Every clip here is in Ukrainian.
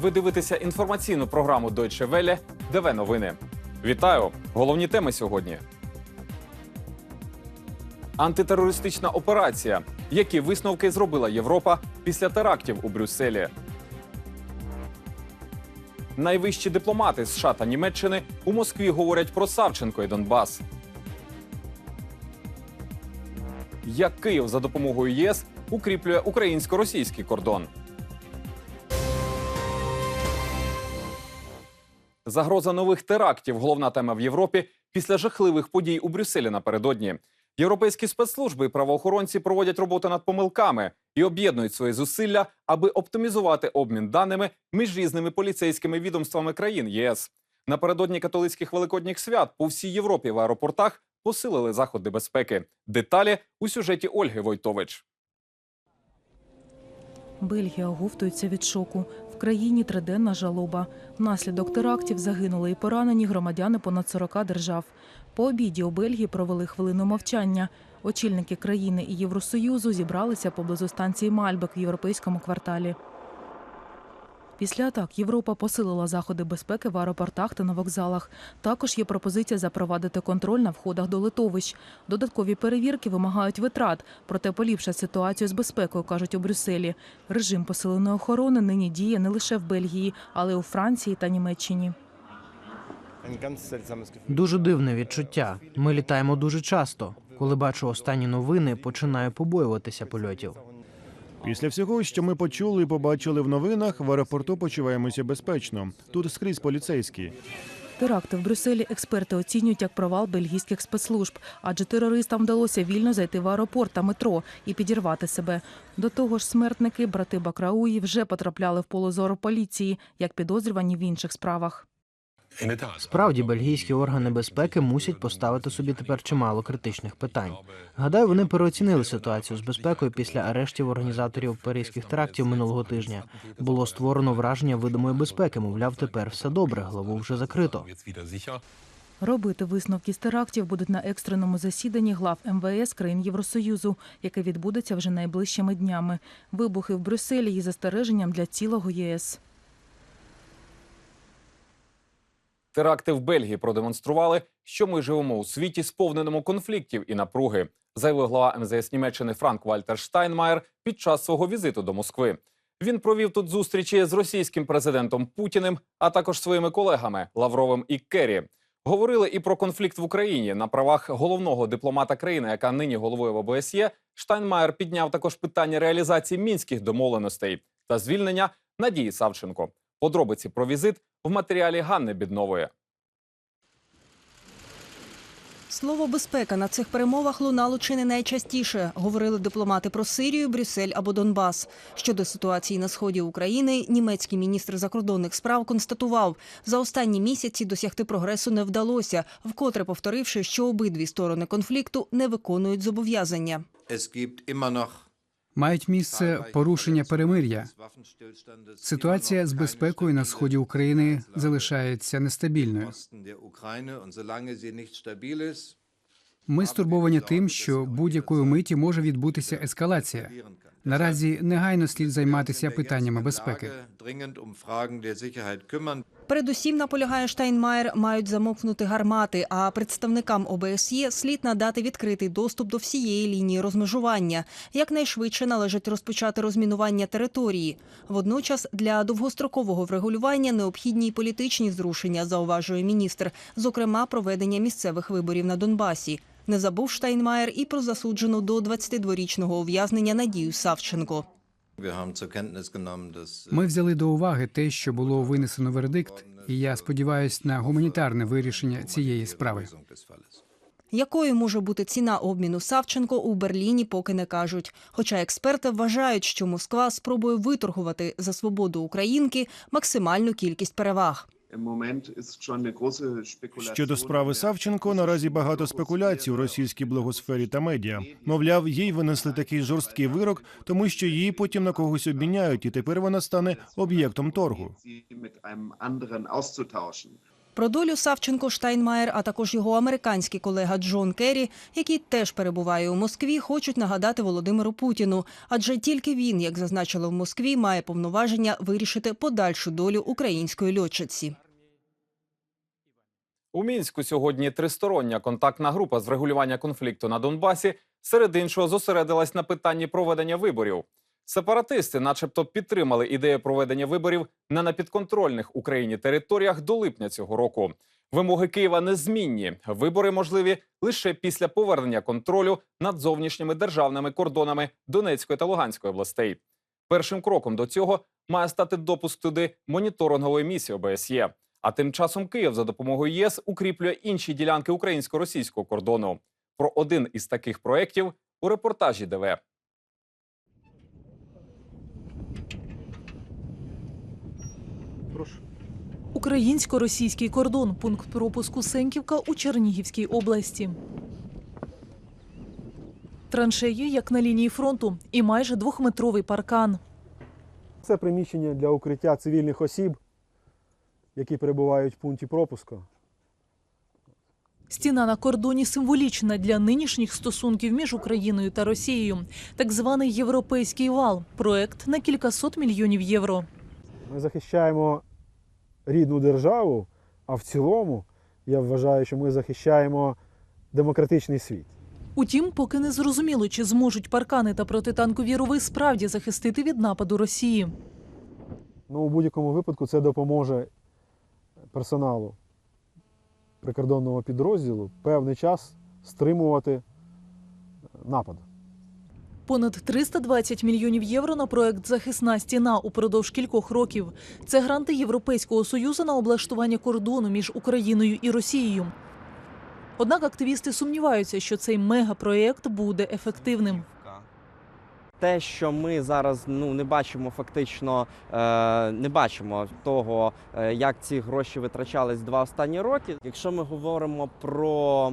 Ви дивитеся інформаційну програму Deutsche Welle ДВ новини. Вітаю! Головні теми сьогодні. Антитерористична операція. Які висновки зробила Європа після терактів у Брюсселі? Найвищі дипломати США та Німеччини у Москві говорять про Савченко і Донбас. Як Київ за допомогою ЄС укріплює українсько-російський кордон? Загроза нових терактів головна тема в Європі після жахливих подій у Брюсселі напередодні. Європейські спецслужби і правоохоронці проводять роботу над помилками і об'єднують свої зусилля, аби оптимізувати обмін даними між різними поліцейськими відомствами країн ЄС. Напередодні католицьких великодніх свят по всій Європі в аеропортах посилили заходи безпеки. Деталі у сюжеті Ольги Войтович. Бельгія оговтується від шоку. В країні триденна жалоба. Внаслідок терактів загинули і поранені громадяни понад 40 держав. По обіді у Бельгії провели хвилину мовчання. Очільники країни і Євросоюзу зібралися поблизу станції Мальбек в європейському кварталі. Після атак Європа посилила заходи безпеки в аеропортах та на вокзалах. Також є пропозиція запровадити контроль на входах до литовищ. Додаткові перевірки вимагають витрат, проте поліпшать ситуацію з безпекою, кажуть у Брюсселі. Режим посиленої охорони нині діє не лише в Бельгії, але й у Франції та Німеччині. Дуже дивне відчуття. Ми літаємо дуже часто. Коли бачу останні новини, починаю побоюватися польотів. Після всього, що ми почули і побачили в новинах, в аеропорту почуваємося безпечно. Тут скрізь поліцейські. Теракти в Брюсселі експерти оцінюють як провал бельгійських спецслужб, адже терористам вдалося вільно зайти в аеропорт та метро і підірвати себе. До того ж, смертники, брати Бакрауї, вже потрапляли в поле зору поліції, як підозрювані в інших справах. Справді, бельгійські органи безпеки мусять поставити собі тепер чимало критичних питань. Гадаю, вони переоцінили ситуацію з безпекою після арештів організаторів паризьких терактів минулого тижня. Було створено враження видимої безпеки. Мовляв, тепер все добре, главу вже закрито. Робити висновки з терактів будуть на екстреному засіданні глав МВС країн Євросоюзу, яке відбудеться вже найближчими днями. Вибухи в Брюсселі є застереженням для цілого ЄС. Теракти в Бельгії продемонстрували, що ми живемо у світі, сповненому конфліктів і напруги, заявив глава МЗС Німеччини Франк Вальтер Штайнмаєр під час свого візиту до Москви. Він провів тут зустрічі з російським президентом Путіним, а також своїми колегами Лавровим і Керрі. Говорили і про конфлікт в Україні на правах головного дипломата країни, яка нині головою в ОБСЄ. Штайнмаєр підняв також питання реалізації мінських домовленостей та звільнення Надії Савченко. Подробиці про візит в матеріалі Ганни Біднової. Слово безпека на цих перемовах лунало чи не найчастіше. Говорили дипломати про Сирію, Брюссель або Донбас. Щодо ситуації на сході України, німецький міністр закордонних справ констатував, за останні місяці досягти прогресу не вдалося, вкотре повторивши, що обидві сторони конфлікту не виконують зобов'язання. Мають місце порушення перемир'я. Ситуація з безпекою на сході України залишається нестабільною. Ми стурбовані тим, що будь-якої миті може відбутися ескалація. Наразі негайно слід займатися питаннями безпеки. Передусім, наполягає Штайнмаєр, мають замовкнути гармати, а представникам ОБСЄ слід надати відкритий доступ до всієї лінії розмежування. Якнайшвидше належить розпочати розмінування території. Водночас для довгострокового врегулювання необхідні й політичні зрушення, зауважує міністр, зокрема проведення місцевих виборів на Донбасі. Не забув Штайнмаєр і про засуджену до 22-річного ув'язнення Надію Савченко. Ми взяли до уваги те, що було винесено вердикт, і я сподіваюся на гуманітарне вирішення цієї справи. Якою може бути ціна обміну Савченко у Берліні, поки не кажуть. Хоча експерти вважають, що Москва спробує виторгувати за свободу українки максимальну кількість переваг. Щодо справи Савченко, наразі багато спекуляцій у російській блогосфері та медіа. Мовляв, їй винесли такий жорсткий вирок, тому що її потім на когось обміняють, і тепер вона стане об'єктом торгу. Про долю Савченко Штайнмаєр, а також його американський колега Джон Керрі, який теж перебуває у Москві, хочуть нагадати Володимиру Путіну. Адже тільки він, як зазначили в Москві, має повноваження вирішити подальшу долю української льотчиці. У мінську сьогодні тристороння контактна група з врегулювання конфлікту на Донбасі серед іншого зосередилась на питанні проведення виборів. Сепаратисти, начебто, підтримали ідею проведення виборів на непідконтрольних Україні територіях до липня цього року. Вимоги Києва незмінні. Вибори можливі лише після повернення контролю над зовнішніми державними кордонами Донецької та Луганської областей. Першим кроком до цього має стати допуск туди моніторингової місії ОБСЄ. А тим часом Київ за допомогою ЄС укріплює інші ділянки українсько-російського кордону. Про один із таких проєктів у репортажі ДВ. Українсько-російський кордон, пункт пропуску Сенківка у Чернігівській області. Траншеї, як на лінії фронту, і майже двохметровий паркан. Це приміщення для укриття цивільних осіб, які перебувають в пункті пропуску. Стіна на кордоні символічна для нинішніх стосунків між Україною та Росією. Так званий європейський вал проект на кількасот мільйонів євро. Ми захищаємо рідну державу, а в цілому я вважаю, що ми захищаємо демократичний світ. Утім, поки не зрозуміло, чи зможуть паркани та протитанкові рови справді захистити від нападу Росії. Ну, у будь-якому випадку це допоможе персоналу прикордонного підрозділу певний час стримувати напад. Понад 320 мільйонів євро на проект Захисна стіна упродовж кількох років. Це гранти Європейського союзу на облаштування кордону між Україною і Росією. Однак активісти сумніваються, що цей мегапроєкт буде ефективним. Те, що ми зараз ну не бачимо, фактично е, не бачимо того, е, як ці гроші витрачались два останні роки. Якщо ми говоримо про,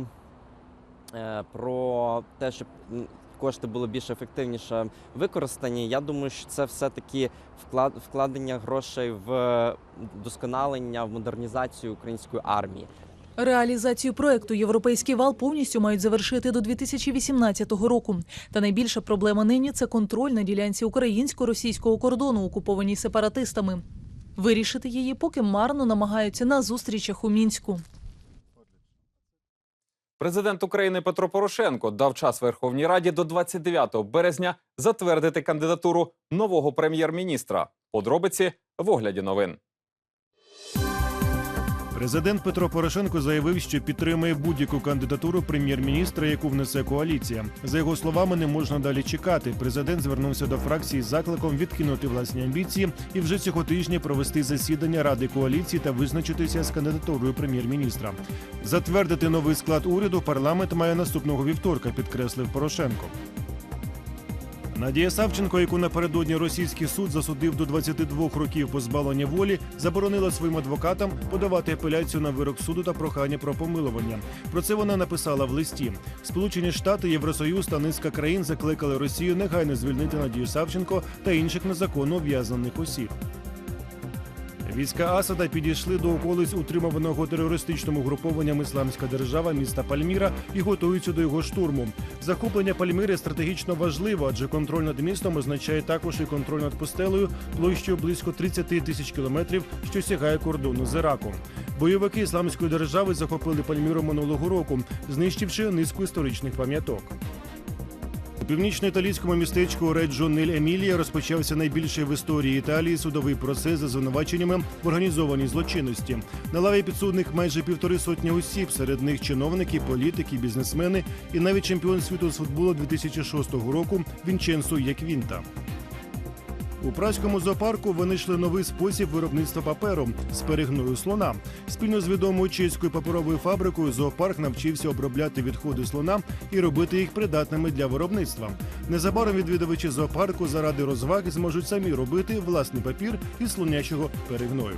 е, про те, щоб м, кошти були більш ефективніше використані, я думаю, що це все-таки вклад, вкладення грошей в досконалення, в модернізацію української армії. Реалізацію проекту Європейський вал повністю мають завершити до 2018 року. Та найбільша проблема нині це контроль на ділянці українсько-російського кордону, окупованій сепаратистами. Вирішити її поки марно намагаються на зустрічах у мінську. Президент України Петро Порошенко дав час Верховній Раді до 29 березня затвердити кандидатуру нового прем'єр-міністра. Подробиці в огляді новин. Президент Петро Порошенко заявив, що підтримує будь-яку кандидатуру прем'єр-міністра, яку внесе коаліція. За його словами, не можна далі чекати. Президент звернувся до фракції з закликом відкинути власні амбіції і вже цього тижня провести засідання ради коаліції та визначитися з кандидатурою прем'єр-міністра. Затвердити новий склад уряду парламент має наступного вівторка, підкреслив Порошенко. Надія Савченко, яку напередодні російський суд засудив до 22 років позбавлення волі, заборонила своїм адвокатам подавати апеляцію на вирок суду та прохання про помилування. Про це вона написала в листі. Сполучені Штати, Євросоюз та низка країн закликали Росію негайно звільнити Надію Савченко та інших незаконно ув'язаних осіб. Війська Асада підійшли до околиць утримуваного терористичним угрупованням Ісламська держава міста Пальміра і готуються до його штурму. Захоплення Пальміри стратегічно важливо, адже контроль над містом означає також і контроль над пустелею площею близько 30 тисяч кілометрів, що сягає кордону з Іраком. Бойовики ісламської держави захопили Пальміру минулого року, знищивши низку історичних пам'яток. Північно-італійському містечку Реджо Нель Емілія розпочався найбільший в історії Італії судовий процес за звинуваченнями в організованій злочинності. На лаві підсудних майже півтори сотні осіб, серед них чиновники, політики, бізнесмени і навіть чемпіон світу з футболу 2006 року Вінченцо Яквінта. У празькому зоопарку винайшли новий спосіб виробництва паперу з перегною слона. Спільно з відомою чеською паперовою фабрикою зоопарк навчився обробляти відходи слона і робити їх придатними для виробництва. Незабаром відвідувачі зоопарку заради розваги зможуть самі робити власний папір із слонячого перегною.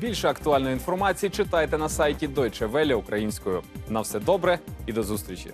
Більше актуальної інформації читайте на сайті Deutsche Welle українською. На все добре і до зустрічі.